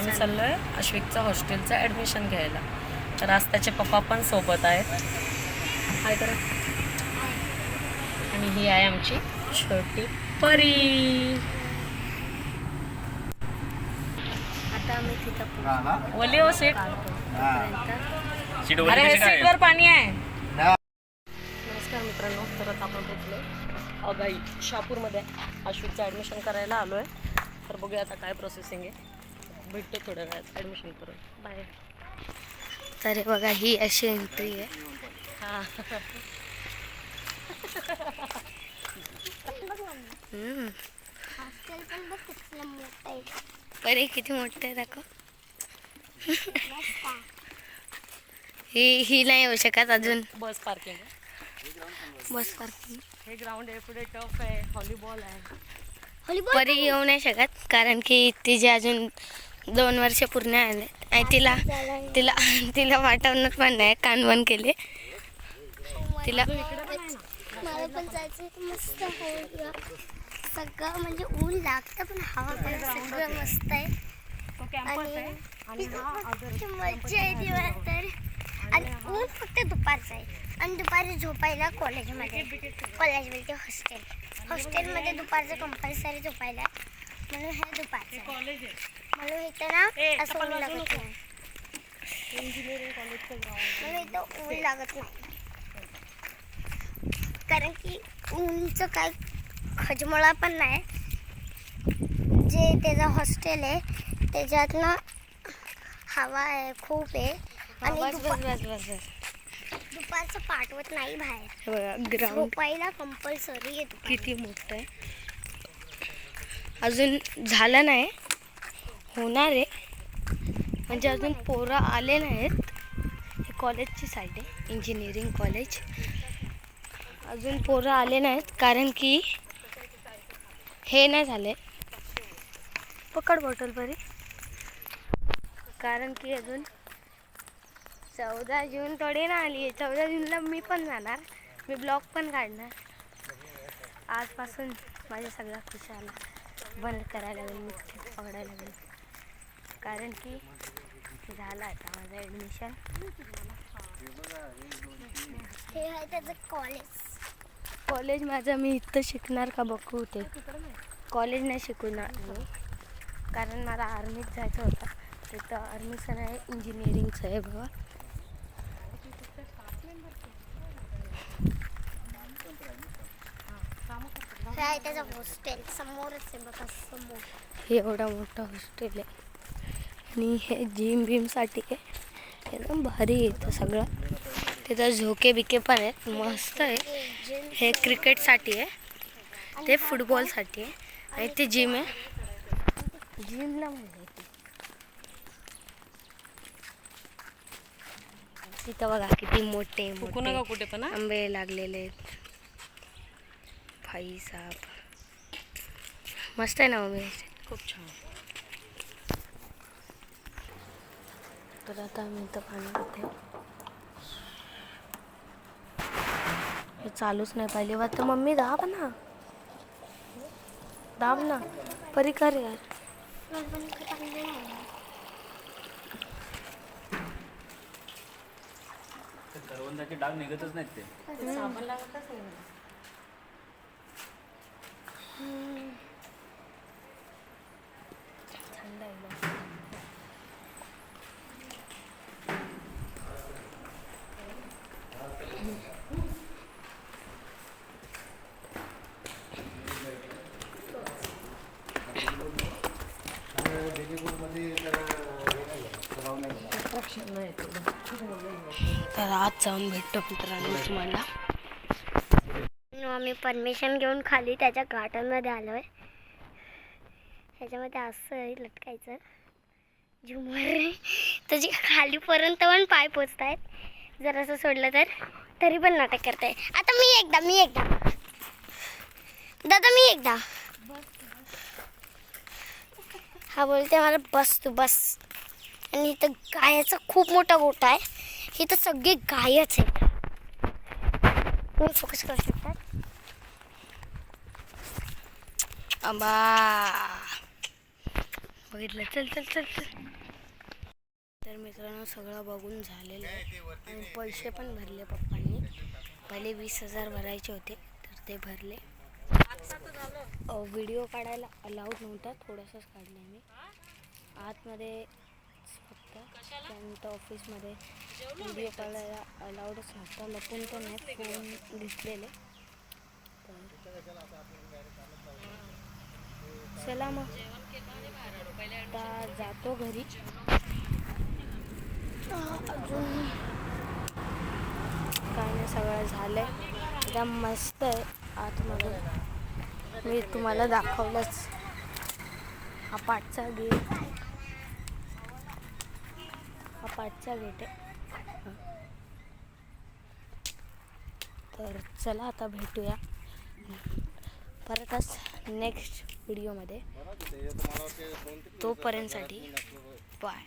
आम्ही चाललोय अश्विकचं हॉस्टेलचं ॲडमिशन घ्यायला. तर आज त्याचे पप्पा पण सोबत आहेत. हाय करा. आणि ही आहे आमची छोटी परी. आता आम्ही तिथं ओली हो सीट. अरे हे सीटवर पाणी आहे. नमस्कार मित्रांनो तर आता आपण पोचलो अगाई शहापूरमध्ये अश्विकचं ॲडमिशन करायला आलो आहे तर बघूया आता काय प्रोसेसिंग आहे. भेटतो थोड्या वेळात. ॲडमिशन करून. बाय. तर हे बघा ही अशी एंट्री आहे. हां. हम्म. परे किती मोठं आहे दाखव. ही ही नाही येऊ शकत अजून. बस पार्किंग आहे. बस पार्किंग हे ग्राउंड आहे पुढे टफ आहे व्हॉलीबॉल आहे. परी येऊ नाही शकत कारण की तिचे अजून दोन वर्ष पूर्ण आले आणि तिला तिला तिला वाटवणार पण नाही कानवण केले. तिला मला पण जायचं मस्त सगळं म्हणजे ऊन लागतं पण हवा पण सगळं मस्त आहे. आणि मजा येते आहे तर आणि ऊन फक्त दुपारचं आहे. आणि दुपारी झोपायला कॉलेजमध्ये कॉलेजमध्ये हॉस्टेल हॉस्टेलमध्ये दुपारचं कंपल्सरी झोपायला. म्हणून हे दुपारचं. कॉलेज आहे. म्हणून इथं ना असं ऊन लागत नाही इंजिनिअरिंग कॉलेजचं ग्राउंड म्हणून इथं ऊन लागत नाही. कारण की ऊनचं काय खजमळा पण नाही. जे त्याचं हॉस्टेल आहे त्याच्यात ना हवा आहे खूप आहे. आणि दुपारचं पाठवत नाही बाहेर. बघा ग्राउंड झोपायला कंपल्सरी आहे. किती मोठं आहे. अजून झालं नाही. होणार आहे. म्हणजे अजून पोरं आले नाहीत. हे कॉलेजची साईड आहे. इंजिनिअरिंग कॉलेज अजून पोरं आले नाहीत. कारण की हे नाही झाले. पकड बॉटल बरी. कारण की अजून चौदा जून थोडी ना आली आहे. चौदा जूनला मी पण जाणार. मी ब्लॉग पण काढणार. आजपासून माझ्या सगळ्या खुशाला बंद करायला लागेल मी पकडायला लागेल. कारण की झालं आता माझं ॲडमिशन हे आहे त्याचं कॉलेज कॉलेज माझं मी इथं शिकणार का बघू ते. कॉलेज नाही शिकवणार मी. कारण मला आर्मीत जायचं होतं. तिथं आर्मीचं नाही इंजिनिअरिंगचं आहे बाबा हे आहे त्याचं हॉस्टेल समोरच आहे बघा समोर. हे एवढा मोठा हॉस्टेल आहे. आणि हे जिम बिमसाठी आहे. एकदम भारी आहे इथं सगळं. तिथं झोके बिके पण आहेत. मस्त आहे. हे क्रिकेटसाठी आहे. ते फुटबॉलसाठी आहे. आणि ते जिम आहे. जिमला म्हणजे तिथं बघा किती मोठे कुठे पण? आंबे लागलेले आहेत. भाई साहेब। मस्त आहे ना उभे खूप छान तर आता आम्ही इथं पाणी पिते हे चालूच नाही पाहिजे. वा तर मम्मी दाब ना. दाब ना. परी कर यार. करवंदाचे डाग निघतच नाहीत ते. साबण लागतच नाही. थंड आहे तर आज जाऊन भेटतो मित्रांनो तुम्हाला आम्ही परमिशन घेऊन खाली त्याच्या गार्डनमध्ये आलो आहे ह्याच्यामध्ये असं लटकायचं. झुमर. त्याची खालीपर्यंत पण पाय पोचत आहेत जर असं सोडलं तर. तरी पण नाटक करताय. आता मी एकदा मी एकदा. दादा मी एकदा. हा बोलते मला बस तू बस. आणि इथं गायाचा खूप मोठा गोठा आहे. इथं सगळे गायच आहेत. मी फोकस करू शकता आंबा. बघितलं? चल चल चल चल. तर मित्रांनो सगळं बघून झालेलं आहे. आणि पैसे पण भरले पप्पांनी. पहिले वीस हजार भरायचे होते तर ते भरले. व्हिडिओ काढायला अलाउड नव्हता थोडासाच काढला मी. आतमध्ये फक्त त्यानंतर ऑफिसमध्ये व्हिडिओ काढायला अलाउडच नव्हता लपून पण नाही फोन घेतलेले. तर चला मग. आता जातो घरी. अजून काय नाही सगळं झालंय. एकदम मस्त आहे आतमध्ये. मी तुम्हाला दाखवलंच. हा पाठचा गेट हा पाठचा गेट आहे. तर चला आता भेटूया. परतच नेक्स्ट व्हिडिओमध्ये. तोपर्यंतसाठी बाय.